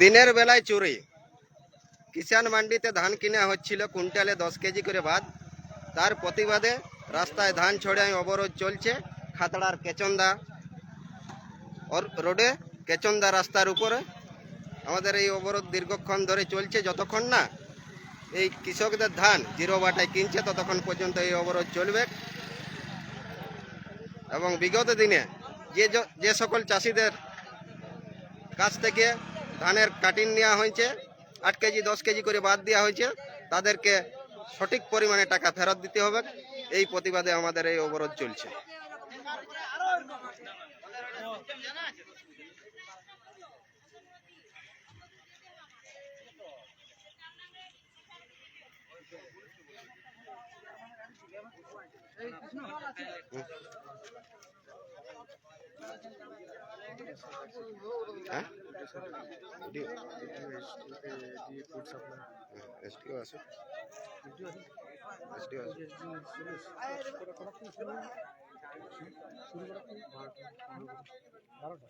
দিনের বেলায় চুরি। কিষান মান্ডিতে ধান কিনা হচ্ছিল কুইন্টালে দশ কেজি করে ভাত। তার প্রতিবাদে রাস্তায় ধান ছড়াই অবরোধ চলছে খাতড়ার কেচন্দা। রোডে কেচন্দা রাস্তার উপরে। আমাদের এই অবরোধ দীর্ঘক্ষণ ধরে চলছে যতক্ষণ না এই কৃষকদের ধান জিরো বাটায় কিনছে ততক্ষণ পর্যন্ত এই অবরোধ চলবে। এবং বিগত দিনে যে যে সকল চাষিদের কাছ থেকে ধানের কাটিং নেওয়া হয়েছে, আট কেজি, দশ কেজি করে বাদ দেওয়া হয়েছে। তাদেরকে সঠিক পরিমাণে টাকা ফেরত দিতে হবে। এই প্রতিবাদে আমাদের এই অবরোধ চলছে। হ্যাঁ? এসটিও আছে। এসটিও আছে। বারোটা।